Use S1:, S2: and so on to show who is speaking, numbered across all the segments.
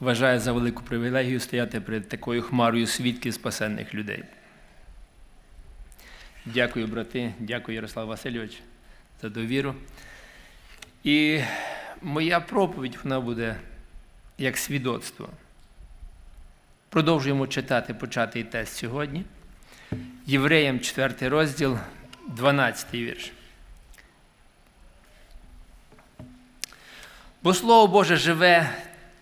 S1: вважаю за велику привілегію стояти перед такою хмарою свідків спасенних людей. Дякую, брати, дякую, Ярослав Васильович, за довіру. І моя проповідь вона буде як свідоцтво. Продовжуємо читати початий тест сьогодні. Євреям 4 розділ, 12 вірш. Бо Слово Боже живе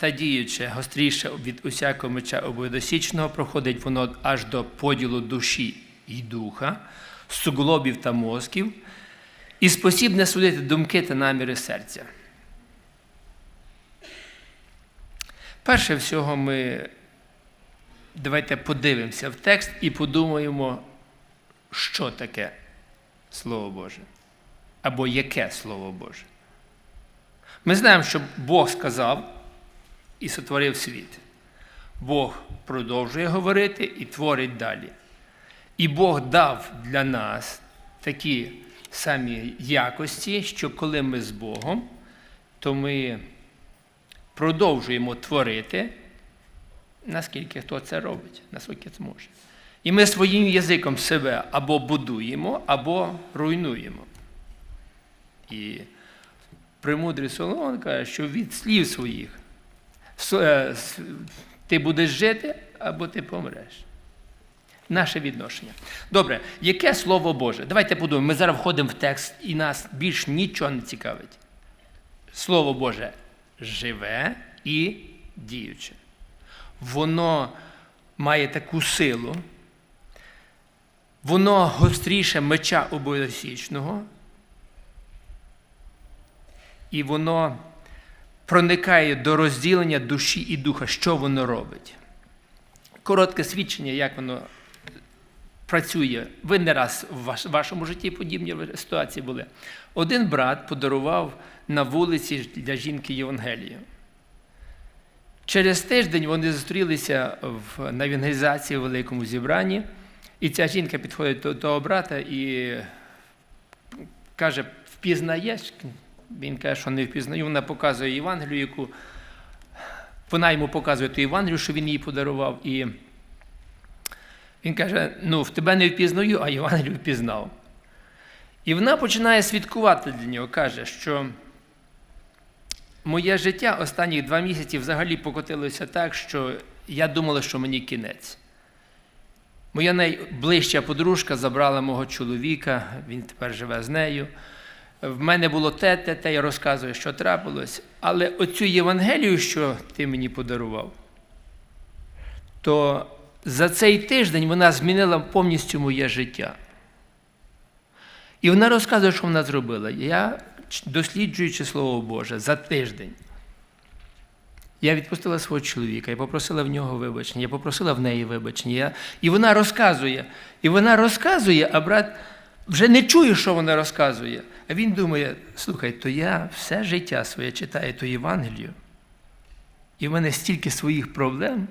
S1: та діюче, гостріше від усякого меча обоюдосічного, проходить воно аж до поділу душі і духа, суглобів та мозків, і спосібне судити думки та наміри серця. Перше всього, ми давайте подивимося в текст і подумаємо, що таке Слово Боже. Або яке Слово Боже. Ми знаємо, що Бог сказав і сотворив світ. Бог продовжує говорити і творить далі. І Бог дав для нас такі самі якості, що коли ми з Богом, то ми продовжуємо творити, наскільки хто це робить, наскільки це може. І ми своїм язиком себе або будуємо, або руйнуємо. І премудрий Соломон каже, що від слів своїх ти будеш жити або ти помреш. Наше відношення. Добре, яке Слово Боже? Давайте подумаємо. Ми зараз входимо в текст і нас більш нічого не цікавить. Слово Боже живе і діюче. Воно має таку силу, воно гостріше меча обоюдосічного, і воно проникає до розділення душі і духа, що воно робить. Коротке свідчення, як воно працює. Ви не раз в вашому житті подібні ситуації були. Один брат подарував на вулиці для жінки Євангелію. Через тиждень вони зустрілися в, на евангелізації в великому зібранні, і ця жінка підходить до того брата і каже: впізнаєш? Він каже, що не впізнаю. Вона показує Євангелію, яку вона йому показує ту Євангелію, що він їй подарував. І він каже: ну, в тебе не впізнаю, а Євангелію впізнав. І вона починає свідкувати для нього, каже, що моє життя останні два місяці взагалі покотилося так, що я думала, що мені кінець. Моя найближча подружка забрала мого чоловіка, він тепер живе з нею. В мене було те, те, те, я розказую, що трапилось. Але оцю Євангелію, що ти мені подарував, то за цей тиждень вона змінила повністю моє життя. І вона розказує, що вона зробила. Я, досліджуючи Слово Боже, за тиждень. Я відпустила свого чоловіка, я попросила в нього вибачення, я попросила в неї вибачення. Я... І вона розказує. І вона розказує, а брат вже не чує, що вона розказує. А він думає: слухай, то я все життя своє читаю ту Євангелію, і в мене стільки своїх проблем.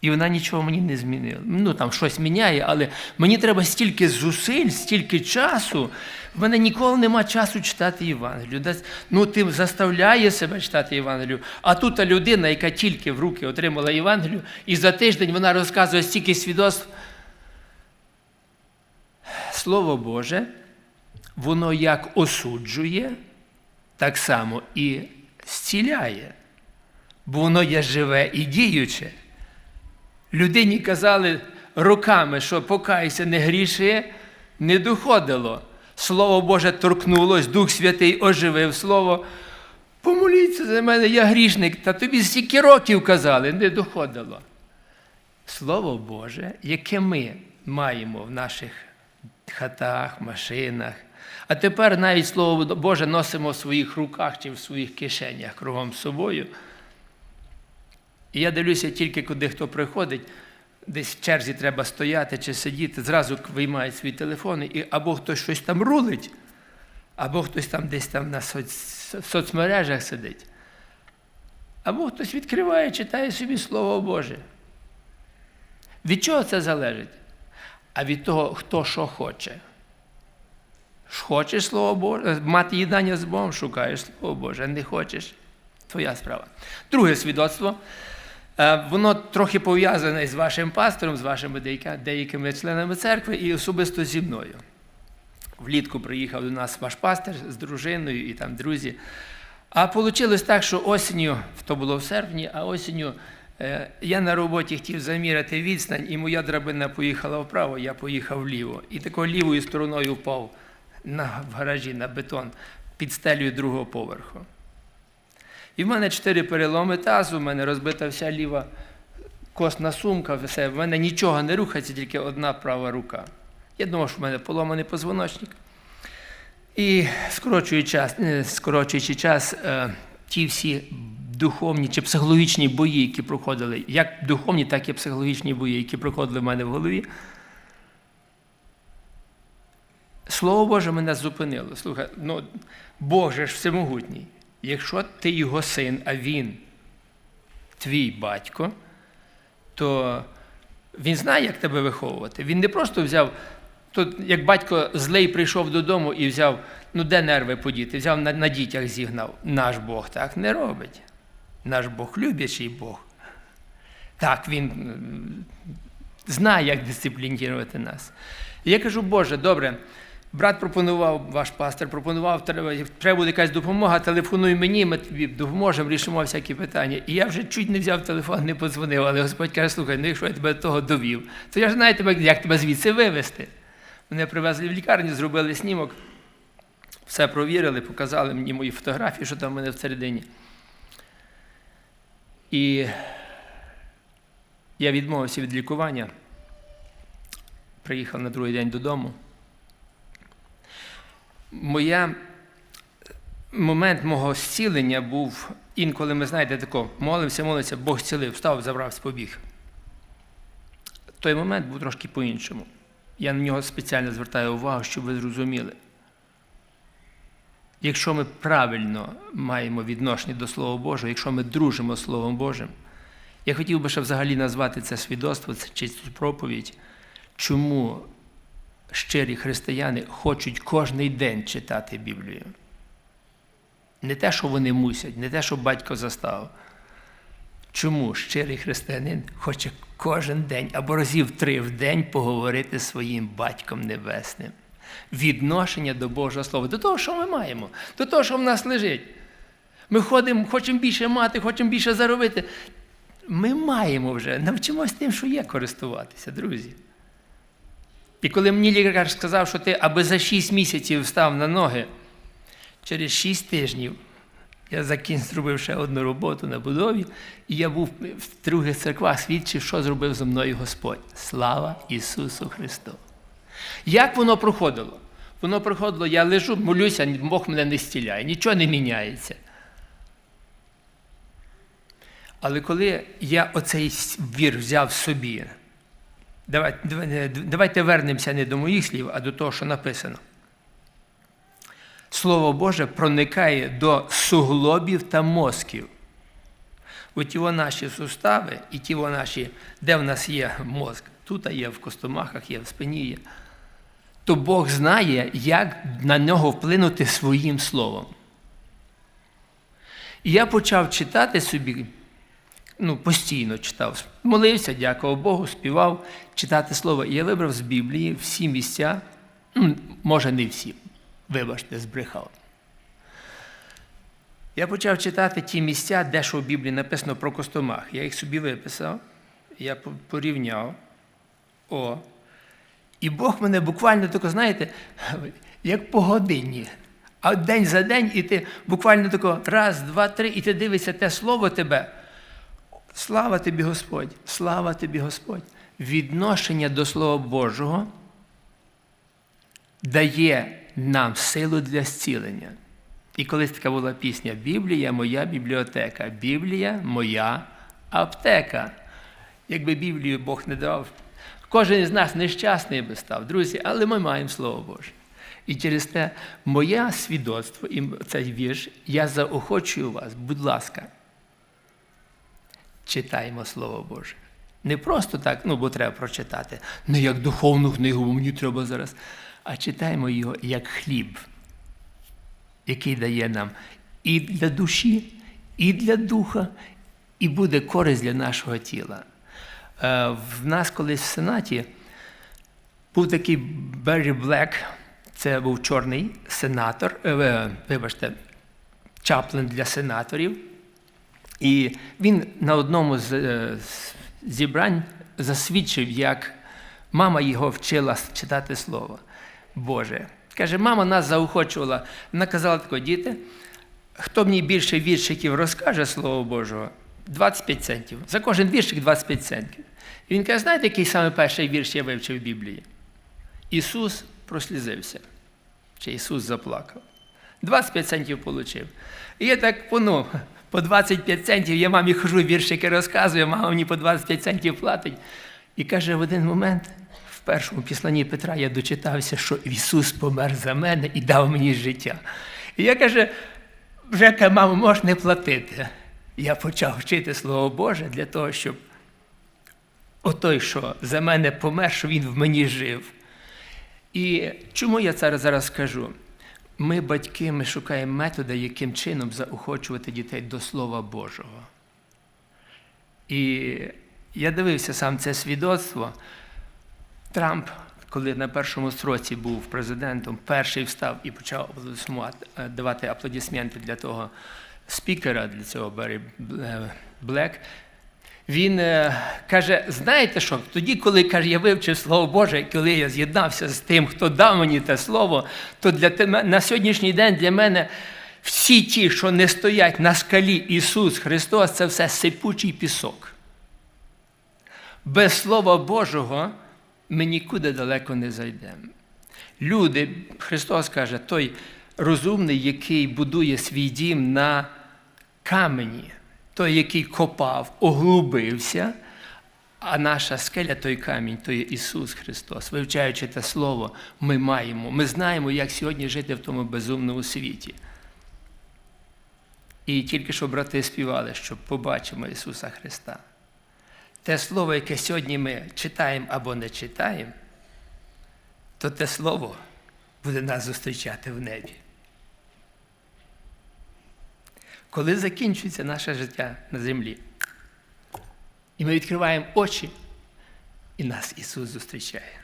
S1: І вона нічого мені не змінила. Ну, там щось міняє, але мені треба стільки зусиль, стільки часу. В мене ніколи нема часу читати Євангелію. Ну, ти заставляє себе читати Євангелію. А тут та людина, яка тільки в руки отримала Євангелію, і за тиждень вона розказує стільки свідоцтв. Слово Боже, воно як осуджує, так само і зціляє. Бо воно є живе і діюче. Людині казали роками, що покайся, не гріши, не доходило. Слово Боже торкнулось, Дух Святий оживив Слово. Помоліться за мене, я грішник, та тобі стільки років казали, не доходило. Слово Боже, яке ми маємо в наших хатах, машинах. А тепер навіть Слово Боже носимо в своїх руках чи в своїх кишенях кругом собою. І я дивлюся, тільки куди хто приходить, десь в черзі треба стояти чи сидіти, зразу виймають свої телефони, і або хтось щось там рулить, або хтось там десь там на соц... соцмережах сидить, або хтось відкриває, читає собі Слово Боже. Від чого це залежить? А від того, хто що хоче. Хочеш Слово Боже, мати їдання з Богом, шукаєш Слово Боже, не хочеш. твоя справа. Друге свідоцтво. Е, Воно трохи пов'язане з вашим пастором, з вашими деякими членами церкви і особисто зі мною. Влітку приїхав до нас ваш пастор з дружиною і там друзі. А вийшло так, що осінню, то було в серпні, а осінню я на роботі хотів заміряти відстань, і моя драбина поїхала вправо, я поїхав вліво. І такою лівою стороною впав на, в гаражі на бетон під стелею другого поверху. І в мене чотири переломи тазу, в мене розбита вся ліва костна сумка, все. В мене нічого не рухається, тільки одна права рука. Я думав, що в мене поломаний позвоночник. І скорочуючи час, е, скорочуючи час, е, ті всі духовні чи психологічні бої, які проходили, як духовні, так і психологічні бої, які проходили в мене в голові. Слово Боже мене зупинило. Слухай, ну Бог же ж всемогутній. Якщо ти його син, а він твій батько, то він знає, як тебе виховувати. Він не просто взяв, тут як батько злий прийшов додому і взяв, ну де нерви подіти, взяв на, на дітях зігнав. Наш Бог так не робить. Наш Бог люблячий Бог. Так, він знає, як дисциплінувати нас. І я кажу, Боже, добре. Брат пропонував, ваш пастор пропонував, треба, треба буде якась допомога, телефонуй мені, ми тобі допоможемо, рішимо всякі питання. І я вже чуть не взяв телефон, не подзвонив, але Господь каже, слухай, ну якщо я тебе до того довів, то я ж знаю тебе, як тебе звідси вивезти. Мене привезли в лікарню, зробили снімок, все провірили, показали мені мої фотографії, що там в мене всередині. І я відмовився від лікування, приїхав на другий день додому. Моя момент мого зцілення був інколи, ми знаєте, тако, молився, молився, Бог зцілив, встав, забрався, побіг. Той момент був трошки по-іншому. Я на нього спеціально звертаю увагу, щоб ви зрозуміли. Якщо ми правильно маємо відношення до Слова Божого, якщо ми дружимо з Словом Божим, я хотів би ще взагалі назвати це свідоцтво чи цю проповідь, чому щирі християни хочуть кожний день читати Біблію. Не те, що вони мусять, не те, що батько заставив. Чому щирий християнин хоче кожен день або разів три в день поговорити зі своїм батьком небесним? Відношення до Божого Слова, до того, що ми маємо, до того, що в нас лежить. Ми ходимо, хочемо більше мати, хочемо більше заробити. Ми маємо вже, навчимося тим, що є, користуватися, друзі. І коли мені лікар сказав, що ти аби за 6 місяців встав на ноги, через 6 тижнів я закінчив, зробив ще одну роботу на будові, і я був в других церквах свідчив, що зробив зі мною Господь. Слава Ісусу Христу! Як воно проходило? Воно проходило, я лежу, молюся, Бог мене не стіляє, нічого не міняється. Але коли я оцей вір взяв собі, давайте, давайте вернемося не до моїх слів, а до того, що написано. Слово Боже проникає до суглобів та мозків. У ті наші сустави і ті наші, де в нас є мозк, тут є в костомахах, є в спині є, то Бог знає, як на нього вплинути своїм словом. І я почав читати собі, ну, постійно читав, молився, дякував Богу, співав, читати слово. І я вибрав з Біблії всі місця, ну, може, не всі, вибачте, збрехав. Я почав читати ті місця, де що в Біблії написано про костомах. Я їх собі виписав, я порівняв. О. І Бог мене буквально тако, знаєте, як по годині. А день за день, і ти буквально тако раз, два, три, і ти дивишся те слово тебе. Слава тобі, Господь! Слава тобі, Господь! Відношення до Слова Божого дає нам силу для зцілення. І колись така була пісня Біблія моя бібліотека, Біблія моя аптека. Якби Біблію Бог не давав, кожен із нас нещасний би став, друзі, але ми маємо Слово Боже. І через те моє свідоцтво, і цей вірш, я заохочую вас, будь ласка, читаємо Слово Боже. Не просто так, ну бо треба прочитати, не як духовну книгу, бо мені треба зараз, а читаємо його як хліб, який дає нам і для душі, і для духа, і буде користь для нашого тіла. Е, В нас колись в Сенаті був такий Беррі Блек, це був чорний сенатор, е, вибачте, чаплен для сенаторів. І він на одному е, з зібрань засвідчив, як мама його вчила читати Слово Боже. Каже, мама нас заохочувала. Вона казала тако, діти, хто мені більше віршиків розкаже Слово Божого, 25 центів. За кожен віршик 25 центів. Він каже, знаєте, який саме перший вірш я вивчив в Біблії? Ісус прослізився. Чи Ісус заплакав. 25 центів отримав. І я так ну, по 25 центів я мамі хожу, віршики розказую, мама мені по 25 центів платить. І каже, в один момент, в першому післанні Петра, я дочитався, що Ісус помер за мене і дав мені життя. І я каже, вже мамо, можеш не платити. Я почав вчити Слово Боже для того, щоб отой, що за мене помер, що він в мені жив. І чому я це зараз скажу? Ми, батьки, ми шукаємо методи, яким чином заохочувати дітей до Слова Божого. І я дивився сам це свідоцтво. Трамп, коли на першому строці був президентом, перший встав і почав е, давати аплодисменти для того спікера, для цього Беррі Блек. Він е, каже: знаєте що, тоді, коли каже, я вивчив Слово Боже, коли я з'єднався з тим, хто дав мені те слово, то для тебе, на сьогоднішній день для мене всі ті, що не стоять на скалі Ісус Христос, це все сипучий пісок. Без Слова Божого ми нікуди далеко не зайдемо. Люди, Христос каже, той розумний, який будує свій дім на камені, той, який копав, оглубився, а наша скеля той камінь, то є Ісус Христос. Вивчаючи те Слово, ми маємо, ми знаємо, як сьогодні жити в тому безумному світі. І тільки що брати співали, що побачимо Ісуса Христа. Те Слово, яке сьогодні ми читаємо або не читаємо, то те Слово буде нас зустрічати в небі. Коли закінчується наше життя на землі, і ми відкриваємо очі, і нас Ісус зустрічає.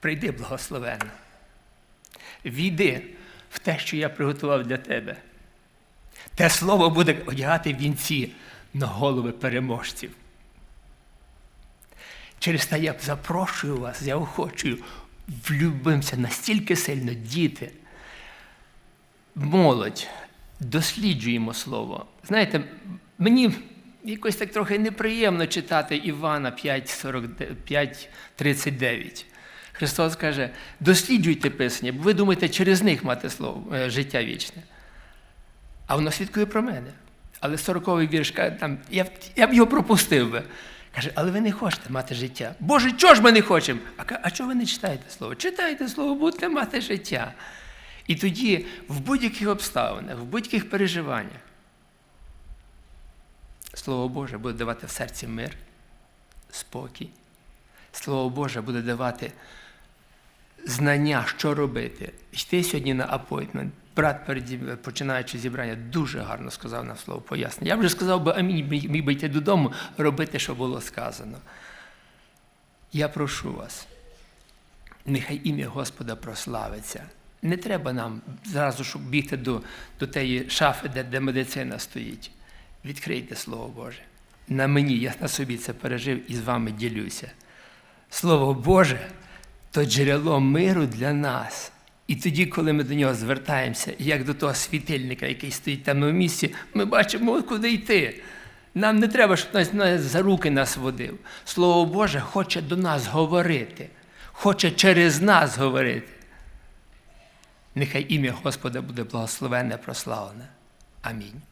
S1: Прийди благословенно. Війди в те, що я приготував для тебе. Те слово буде одягати вінці на голови переможців. Через те я запрошую вас, я охочую, влюбимося настільки сильно, діти, молодь, досліджуємо слово. Знаєте, мені якось так трохи неприємно читати Івана 5.39. Христос каже, досліджуйте Писання, бо ви думаєте через них мати слово, е, життя вічне. А воно свідкує про мене. Але 40-й вірш каже, там, я, я б його пропустив би. Каже, але ви не хочете мати життя. Боже, чого ж ми не хочемо? А, а чого ви не читаєте слово? Читайте слово, будете мати життя. І тоді в будь-яких обставинах, в будь-яких переживаннях, Слово Боже буде давати в серці мир, спокій. Слово Боже буде давати знання, що робити. Йти сьогодні на апойтмент. Брат, починаючи зібрання, дуже гарно сказав нам слово пояснення. Я вже сказав би амінь, міг би йти додому, робити, що було сказано. Я прошу вас, нехай ім'я Господа прославиться. Не треба нам зразу щоб бігти до, до тієї шафи, де, де медицина стоїть. Відкрийте Слово Боже. На мені, я на собі це пережив і з вами ділюся. Слово Боже то джерело миру для нас. І тоді, коли ми до нього звертаємося, як до того світильника, який стоїть в темному місці, ми бачимо, куди йти. Нам не треба, щоб хтось нас за руки нас водив. Слово Боже хоче до нас говорити, хоче через нас говорити. Нехай ім'я Господа буде благословенне, прославлене. Амінь.